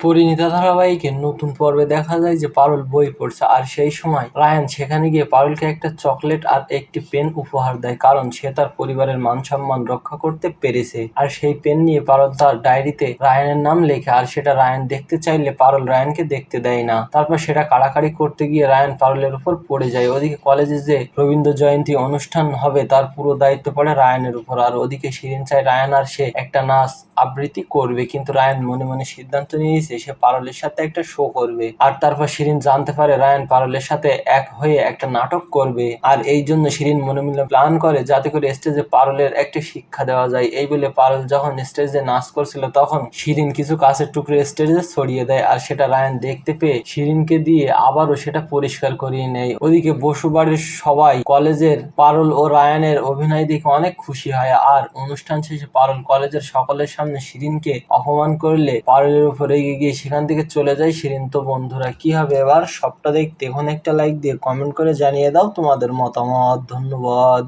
পরিণীতা ধারাবাহিকের নতুন পর্বে দেখা যায় যে পারুল বই পড়ছে, আর সেই সময় রায়ান সেখানে গিয়ে পারুলকে একটা চকলেট আর একটি পেন উপহার দেয়, কারণ সে তার পরিবারের মান সম্মান রক্ষা করতে পেরেছে। আর সেই পেন নিয়ে পারুল তার ডায়েরিতে রায়ানের নাম লেখে, আর সেটা রায়ান দেখতে চাইলে পারুল রায়ানকে দেখতে দেয় না। তারপর সেটা কাড়াকাড়ি করতে গিয়ে রায়ান পারুলের উপর পড়ে যায়। ওদিকে কলেজে যে রবীন্দ্র জয়ন্তী অনুষ্ঠান হবে, তার পুরো দায়িত্ব পড়ে রায়ানের উপর, আর ওদিকে শিরিন চায় রায়ান আর সে একটা নাচ আবৃত্তি করবে। কিন্তু রায়ান মনে মনে সিদ্ধান্ত নিয়েছে সে পারুলের সাথে একটা শো করবে। আর তারপর শিরিন জানতে পারে রায়ান পারলের সাথে এক হয়ে একটা নাটক করবে। আর এই জন্য শিরিন মনে মনে প্ল্যান করে যাতে করে স্টেজে পারলের একটা শিক্ষা দেওয়া যায়। এই বলে পারল যখন স্টেজে নাচ করছিল, তখন শিরিন কিছু কাছের টুকরো স্টেজে ছড়িয়ে দেয়। আর সেটা রায়ান দেখতে পেয়ে শিরিনকে দিয়ে আবারও সেটা পরিষ্কার করিয়ে নেয়। ওদিকে বসু বাড়ির সবাই কলেজের পারল ও রায়ানের অভিনয় দেখে অনেক খুশি হয়। আর অনুষ্ঠান শেষে পারল কলেজের সকলের সামনে শিরিনকে অপমান করলে পারুলের উপর গিয়ে সেখান থেকে চলে যাই। সেদিন তো বন্ধুরা, কি হবে এবার? সবটা দেখতে, এখন একটা লাইক দিয়ে কমেন্ট করে জানিয়ে দাও তোমাদের মতামত। ধন্যবাদ।